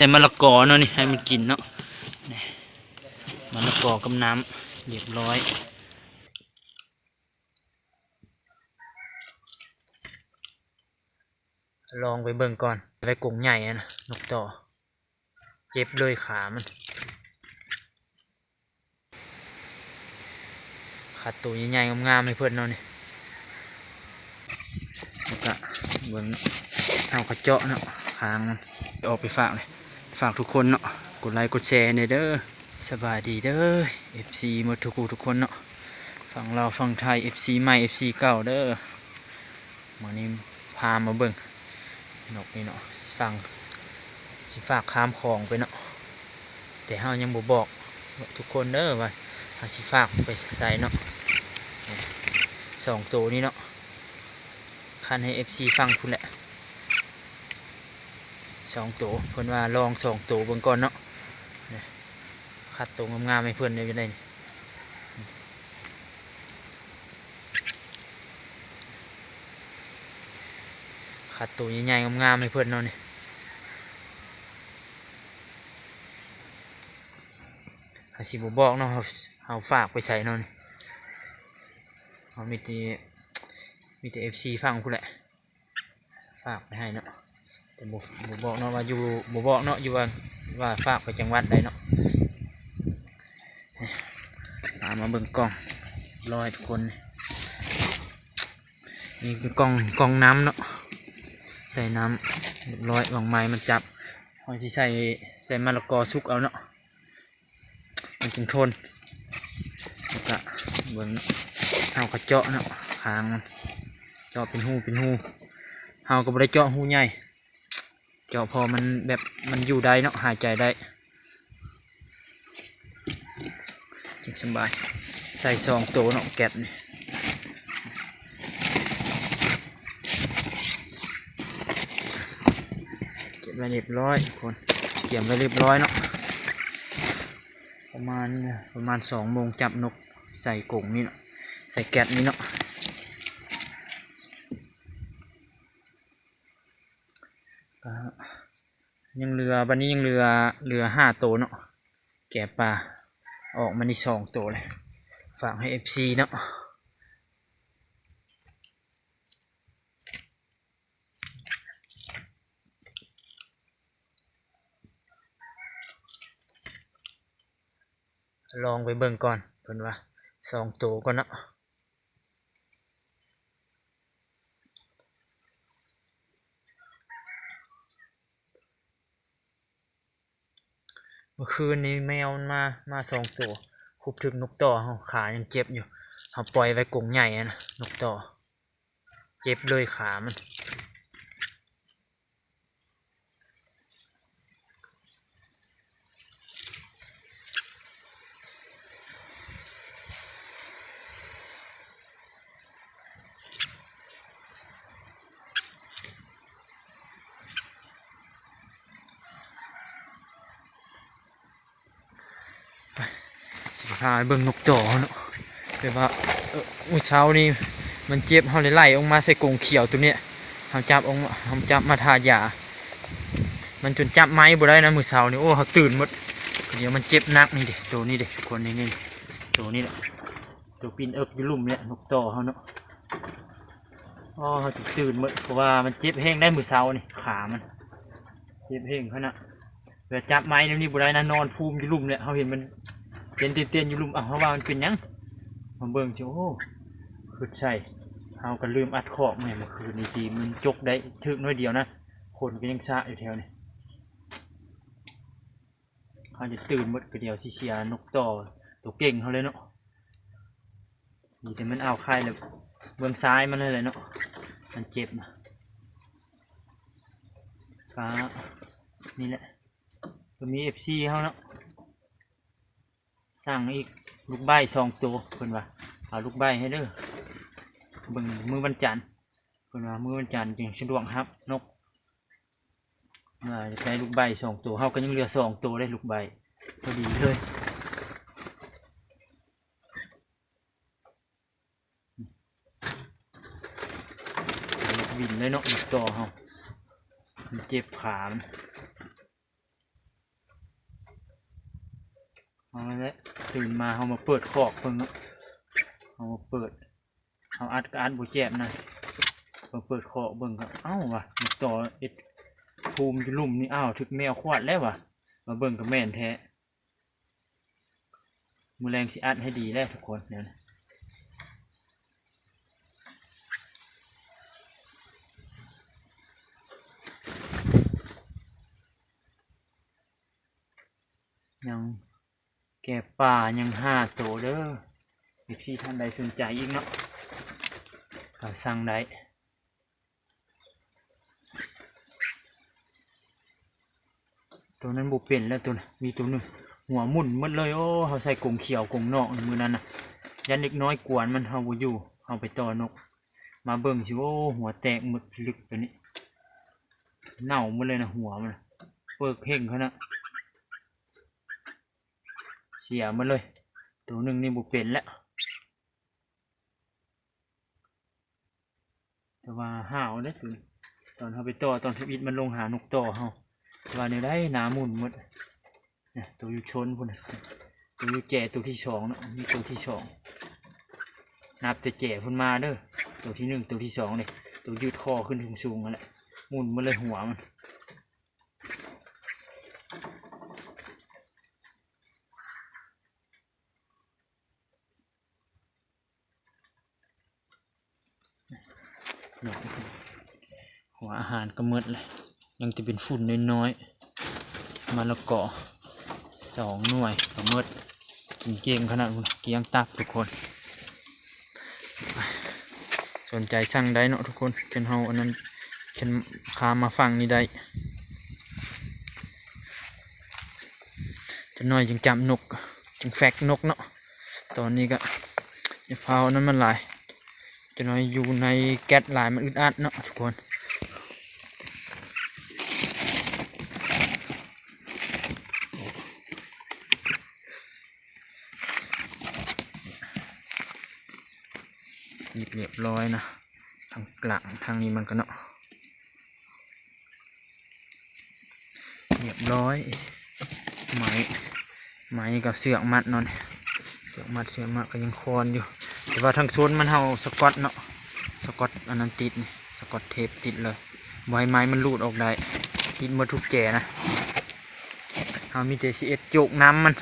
ใส่มะละกอเนาะนี่ให้มันกินเนาะมะละกอกับน้ำเรียบร้อยลองไปเบิ่งก่อนไปกรงใหญ่นะนกต่อ เจ็บเลยขามันขัดตัวใหญ่ๆงามๆเลยเพื่อนเนาะนี่แล้วก็เบิ่งเอากระเจาะเนาะคางมันออกไปฝากเลย ฝากทุกคนเนาะกดไลค์กดแชร์ในอยเด้อสบายดีเด้อ FC หมดทุกคู่ทุกคนเนาะฝั่งเราฝั่งไทย FC ใหม่ FC เก่าเด้อวันนี้พามาเบิ่งนกนี่เนาะฟังสิฝากข้ามคลองไปเนาะแต่เฮายังบ่บอกทุกคนเด้อว่าเฮาสิฝากไปใส่เนาะสองตัวนี้เนาะคันให้ FC ฟังพุ่นแหละ สองตัวเพิ่อนว่าลองสองตัวเบิ่งก่อนเนาะนี่คัดตัวงามๆให้เพิ่นได้อยู่ได้นี่คัดตัวใหญ่ๆงามๆให้เพิ่อนเนาะนี่เขาสิบบอกเนาะเขาฝากไปใส่เนาะนี่เขามีแต่มีแต่เอฟซีฟังพูดแหละ ฝากไปให้เนาะ แต่บบบอกเนาะว่าอยู่บบอกเนาะอยู่ว่าว่าฝากไปจังหวัดใดเนาะตามมาเบิ่งกล้องรอให้ทุกคนนี่คือกล้องกล้องน้ำเนาะใส่น้ำเรียบร้อยวางไม้มันจับพอยที่ใส่ใส่มะละกอสุกเอาเนาะมันจึงทนแล้วก็เบิ่งเอากระเจาะเนาะคางมันเจาะเป็นหูเป็นหูเฮาก็บ่ได้เจาะหูใหญ่ เจาะพอมันแบบมันอยู่ได้เนาะหายใจได้จึงสบาย ใส่ซองโตเนาะแกะนี่เก็บไว้เรียบร้อยทุกคนเก็บไว้เรียบร้อยเนาะประมาณประมาณสองโมงจับนกใส่กรงนี่เนาะใส่แก๊สนี่เนาะ ยังเรือวันนี้ยังเรือเรือห้าตัวเนาะแกะปลาออกมานี่สองตัวเลย ฝากให้เอฟซีเนาะลองไปเบิ่งก่อนเพิ่นว่าสองตัวก่อนเนาะ เมื่อคืนนี้แมวมา มาสองตัวคุบถึงนกต่อเฮาขายังเจ็บอยู่เอาปล่อยไว้กงใหญ่นะนกต่อ เจ็บเลยขามัน สิพาเบิ่งนกจ่อเนาะแต่ว่าเมื้อเช้านี้มันเจ็บเฮาเลยไล่ออกมาใส่กรงเขียวตัวเนี้ยเฮาจับออกมาเฮาจับมาทายามันจนจับไม้บ่ได้นะมือเช้านี่โอ้เฮาตื่นหมดเดี๋ยวมันเจ็บหนักนี่เด็ตัวนี้เด็ทุกคนนี่นี่ตัวนี้แหละตัวปีนเอิบยู่ลุ่มเนี่ยนกต่อเฮาเนาะอ๋อเฮาตื่นหมดเพราะว่ามันเจ็บแห้งได้มือเช้านี่ขามันเจ็บแห้งขนาดเวลาจับไม้เดี๋ยวนี้บ่ได้นะนอนภูมิยู่ลุ่มเนี่ยเฮาเห็นมัน เตียนเตียนเตียนอยู่ลุมอะเพราะว่ามันเป็นยังมาเบิ่งสิโอ้คือใช่เอาก็ลืมอัดขอบแม่เมื่อคืนนี้ทีมันจกได้ถึกน้อยเดียวนะคนก็ยังซะอยู่แถวนี้เขาจะตื่นหมดก็เดียวสิเสียนกต่อตัวเก่งเขาเลยเนาะนี่แต่มันเอาค่เลยเบื้องซ้ายมันเลยเนาะมันเจ็บนะฟ้านี่แหละก็มีเอฟซีเขาเนาะ สั่งอีกลูกใบสองตัวเพิ่นว่าเอาลูกใบให้เด้อเบิ่งมือวันจันทร์เพิ่นว่ามือวันจันทร์จึงสะดวกครับ นกอ่าจะใช้ลูกใบสองตัวเฮาก็ยังเหลือสองตัวได้ลูกใบพอดีเลยวินเลยเนาะอีกต่อเฮามันเจ็บขามัน เอาละตื่นมาเขามาเปิดขอกเพิ่งเนาะเขามาเปิดเขาอัดก็อัดบุแจบนะมาเปิดขอกเบิ่งครับเอ้าว่ะมาต่อเอ็ดภูมิจะลุ่มนี่อ้าวถึกแมวควาดแล้วว่ะมาเบิ่งกับแม่นแท้มือแรงสิอัดให้ดีแล้วทุกคนเดี๋ยวนะยัง ก่ป่ายังห้าตัวเด้ออีกที่ท่านใดสนใจอีกเนาะก็สั่งได้ตัวนั้นบุเปลี่ยนแล้วตัวน่ะมีตัวหนึ่งหัวหมุนหมดเลยโอ้เขาใส่กรงเขียวกรงนอกมือนั้นนะยันเด็กน้อยกวนมันเขาอยู่เอาไปต่อนก มาเบิ่งสิโอ้หัวแตกหมดพลึกไปนี่เน่าหมดเลยนะหัวมันเปิกเพ่งเขานะ สียหมันเลย ตัวหนึ่งนี่บุเปลี่ยนแล้วแต่ว่าห้าวได้อตัวตอนเขาไปต่อตอนทวิตมันลงหานกต่อเขาว่าในได้หนาหมุนหมดเนี่ยตัวอยู่ชนพุ่นตัวอยู่แก่ตัวที่สองเนาะนี่ตัวที่สองนับแต่แก่พุ่นมาเด้อตัวที่หนึ่งตัวที่สองเนี่ยตัวยืดคอขึ้นสูงๆนั่นแหละหมุนมาเลยหัวมันเนาะ หัวอาหารก็หมดเลย ยังจะเป็นฝุ่นน้อยๆมะละกอสองหน่วยก็หมดกินเก่งขนาดเกียงตักทุกคน สนใจสั่งได้เนาะทุกคนเช่นเฮาอันนั้นเช่นคามาฟังนี่ได้จะน้อยจึงจำนกจึงแฟกนกเนาะตอนนี้ก็อย่าเผานั้นมันหลายจะน้อยอยู่ในแก๊สหลายมันอึดอัดเนาะทุกคน เรียบร้อยนะทางกลางทางนี้มันก็เนาะเรียบร้อยไหมไหมกับเสือกมัดนอนเสือกมัดเสือกมัดก็ยังคอนอยู่ แต่ว่าทางโซนมันเฮาสกอตเนาะสกอตอันนั้นติดนี่สกอตเทปติดเลยไว้ไม้มันรูดออกได้ติดมดทุกแก่นะเฮามีแต่สิเอ็ดโจกน้ำมัน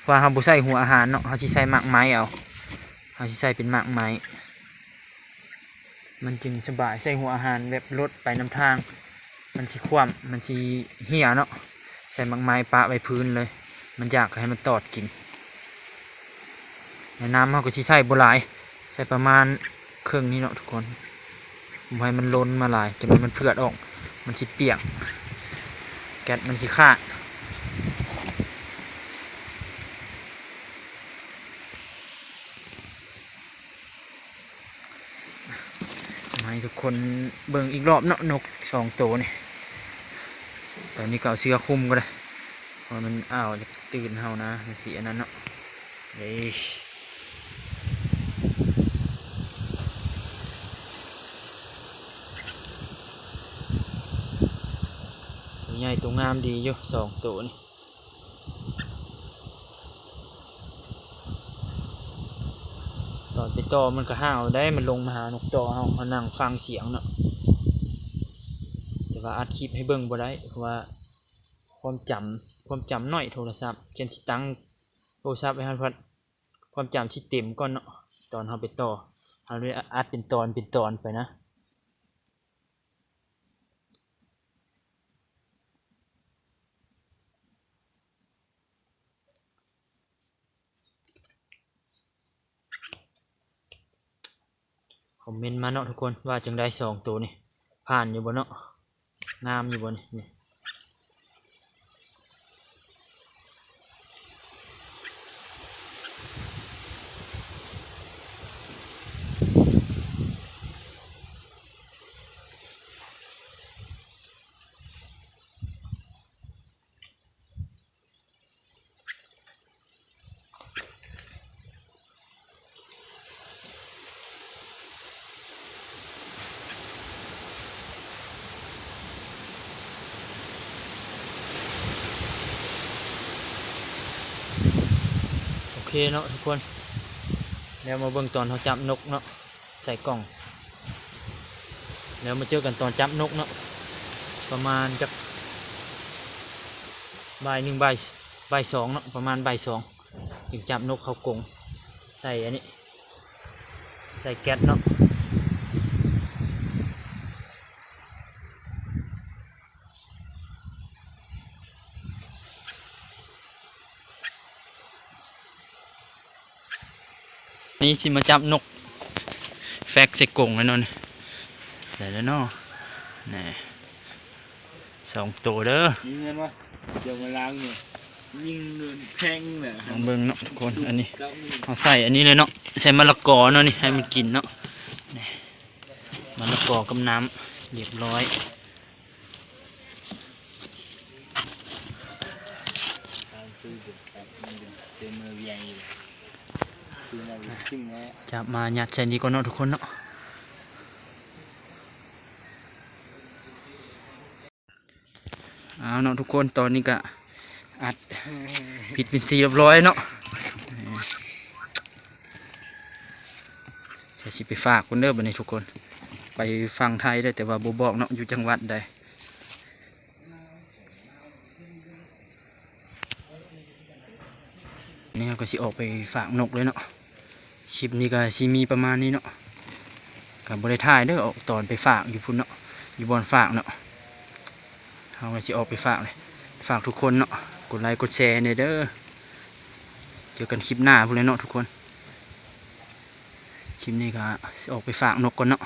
เพราะว่าเฮาบ่ใส่หัวอาหารเนาะเฮาสิใส่หมากไม้เอาเฮาสิใส่เป็นหมากไม้ มันจึงสบายใส่หัวอาหารแบบลดไปน้ำทาง มันสิคว่ำมันสิเหี่ยเนาะใส่หมากไม้ปะไว้พื้นเลย มันอยากให้มันตอดกินในน้ำเขาก็สิใส่บหลาย ใส่ประมาณครึ่งนี้เนาะทุกคนบ่ให้มันล้นมาลายจนมันเพื่อดออก มันสิเปียกแก๊สมันสิขาด ให้ทุกคนเบิ่งอีกรอบเนาะนกสองตัวนี่ตอนนี้ก็เอาเสื้อคุมก็ได้เพราะมันอ้าวจะตื่นเฮานะมันสีอันนั้นเนาะเฮ้ยตัวใหญ่ตัวงามดีอยู่สองตัวนี่ อนไปต่อมันก็ห้าวได้มันลงมาหานกต่อเฮามานั่งฟังเสียงเนาะแต่ว่าอัดคลิปให้เบิ่งบ่ได้เพราะว่าความจำความจำน้อยโทรศัพท์เช่นสิตั้งโทรศัพท์ไว้ให้พัดความจำชิดเต็มก่อนเนาะตอนเฮาไปต่อเฮาเลยอัดเป็นตอนเป็นตอนไปนะ คอมเมนต์มาเนาะทุกคนว่าจังได้สองตัวนี่ผ่านอยู่บนเนาะงามอยู่บนนี่ เคเนาะทุกคน แล้วมาเบิ่งตอนเขาจับนกเนาะใส่กล่อง แล้วมาเจอกันตอนจับนกเนาะประมาณจักบ่ายหนึ่งบ่ายบ่ายสองเนาะประมาณบ่ายสองถึงจับนกเขากงใส่อันนี้ ใส่แก๊สเนาะ นี่ที่มาจับนก แฟกใส่กรงแล้วเนาะนี่ใส่แล้วเนาะนี่สองตัวเด้อยิงเงินวะเดี๋ยวมาล้างเนี่ยยิงเงินแพงเนี่ยลองเบิ่งเนาะทุกคนอันนี้เก้าหมื่นเอาใส่อันนี้เลยเนาะใส่มะละกอเนาะนี่ให้มันกินเนาะนี่มะละกอกับน้ำเรียบร้อย ทางซื้อเด็ดครับมันเป็นเต็มมือใหญ่เลยคือ เราจึงแล้วจับมาหยัดใส่นี้ก่อนเนาะทุกคนเนาะเอาเนาะทุกคนตอนนี้ก็อัดผิดเป็นทีเรียบร้อยเนาะนี่เดี๋ยวสิไปฝากคนเด้อบันนี้ทุกคน ไปฟังไทยได้แต่ว่าบบอกเนาะอยู่จังหวัดใดนี่ก็สิออกไปฝากนกเลยเนาะ คลิปนี้ก็ซีมีประมาณนี้เนาะกับบริทายเด้อออกตอนไปฝากอยู่พุ่นเนาะอยู่บอนฝากเนาะเอาก็สิออกไปฝากเลยฝากทุกคนเนาะกดไลค์กดแชร์เนเด้อเจอกันคลิปหน้าพุ่นเลยเนาะทุกคนคลิปนี้ก็ออกไปฝากนกก่อนเนาะ